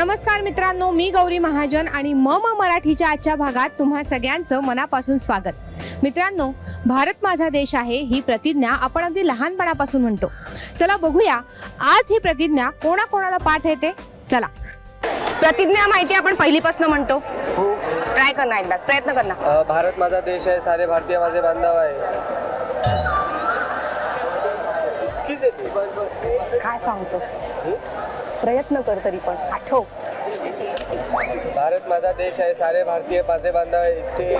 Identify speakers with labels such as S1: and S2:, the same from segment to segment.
S1: नमस्कार मित्रांनो मी गौरी महाजन आणि म म मराठीच्या आजच्या भागात तुम्हा सगळ्यांचं मनापासून स्वागत. मित्रांनो भारत माझा देश आहे ही प्रतिज्ञा आपण अगदी लहानपणापासून म्हणतो. चला बघूया आज ही प्रतिज्ञा कोणाकोणाला पाठ येते? चला. प्रतिज्ञा माहिती आपण पहिलीपासून म्हणतो.
S2: हो.
S1: ट्राय करणार एकदा प्रयत्न करणार
S2: अ, भारत माझा देश आहे सारे भारतीय माझे बांधव आहे. इतकीच येते.
S1: काय सांगतोस? प्रयत्न कर तरी पण. आठव.
S2: भारत माझा देश आहे सारे भारतीय माझे बांधव इथे.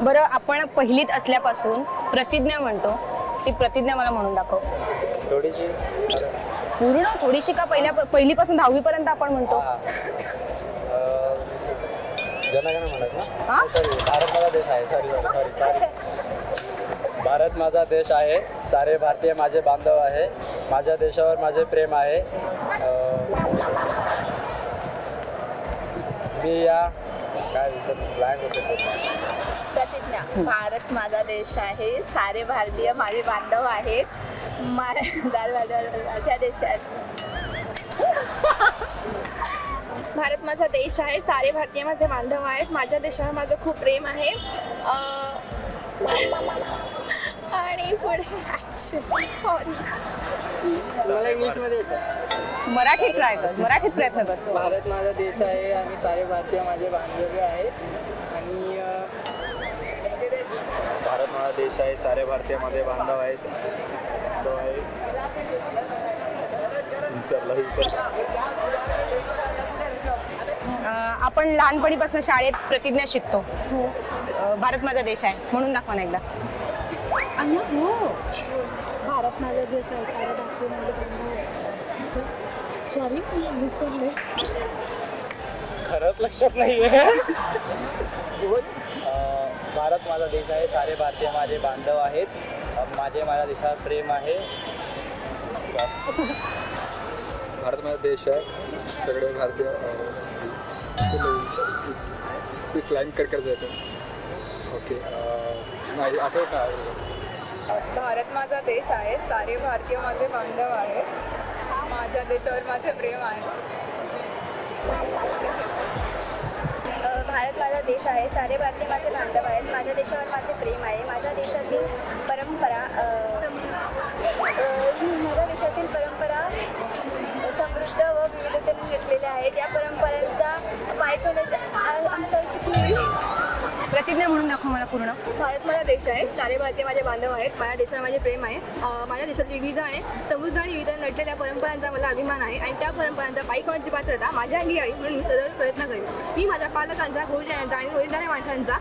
S1: बरं आपण पहिलीत असल्यापासून प्रतिज्ञा म्हणतो ती प्रतिज्ञा मला म्हणून दाखव.
S2: थोडीशी.
S1: पूर्ण थोडीशी का पहिल्या पहिलीपासून दहावीपर्यंत आपण म्हणतो.
S2: अ, जनगण म्हणत ना?
S1: हा?
S2: सॉरी भारत माझा देश आहे सॉरी सॉरी सॉरी भारत माझा देश आहे सारे भारतीय माझे बांधव आहे. माझ्या देशावर माझे प्रेम आहे. मी या काय विसर ब्लँक होते
S3: प्रतिज्ञा भारत माझा देश आहे. सारे भारतीय माझे बांधव आहेत. माझ्या देशात. भारत माझा देश आहे. सारे भारतीय माझे बांधव आहेत. माझ्या देशावर माझं खूप प्रेम आहे. आणि पुढे सॉरी
S4: मला इंग्लिशमध्ये येतं.
S1: मराठीत ट्राय कर मराठीत प्रयत्न कर.
S4: भारत माझा देश आहे आणि सारे भारतीय माझे बांधव्य आहेत. आणि अं,
S2: भारत माझा देश आहे सारे भारतीय माझे बांधव आहे तो आहे विसरला
S1: अं, आपण लहानपणीपासून शाळेत प्रतिज्ञा शिकतो. अं, भारत माझा देश आहे म्हणून दाखवा ना एकदा.
S5: भारत माझा देश आहे सारे भारतीय माझे सॉरी विसरले.
S2: खरंच लक्षात नाही भारत माझा देश आहे सारे भारतीय माझे बांधव आहेत. माझे माझ्या देशावर प्रेम आहे. बस
S6: भारत माझा देश आहे. सगळे भारतीय अ, स- स- इस इस लाईन कट करत जातं ओके नाही आठवत नाही.
S7: भारत माझा देश आहे सारे भारतीय माझे बांधव आहेत माझ्या देशावर माझे प्रेम आहे.
S3: भारत माझा देश आहे सारे भारतीय माझे बांधव आहेत माझ्या देशावर माझे प्रेम आहे माझ्या देशातील परंपरा माझ्या देशातील परंपरा समृद्ध व विविधतेने घेतलेल्या आहेत. या परंपरा
S1: प्रतिज्ञा म्हणून दाखव मला पूर्ण.
S7: भारत माझा देश आहे. सारे भारतीय माझे बांधव आहेत. माझ्या देशावर माझे प्रेम आहे. माझ्या देशात विविध आणि समृद्ध आणि विविध नटलेल्या परंपरांचा मला अभिमान आहे आणि त्या परंपरांचा पायी होण्याची पात्रता माझ्या अंगी यावी म्हणून मी सदैव प्रयत्न करेन. मी माझ्या पालकांचा गुरुजनांचा आणि वडीलधाऱ्या माणसांचा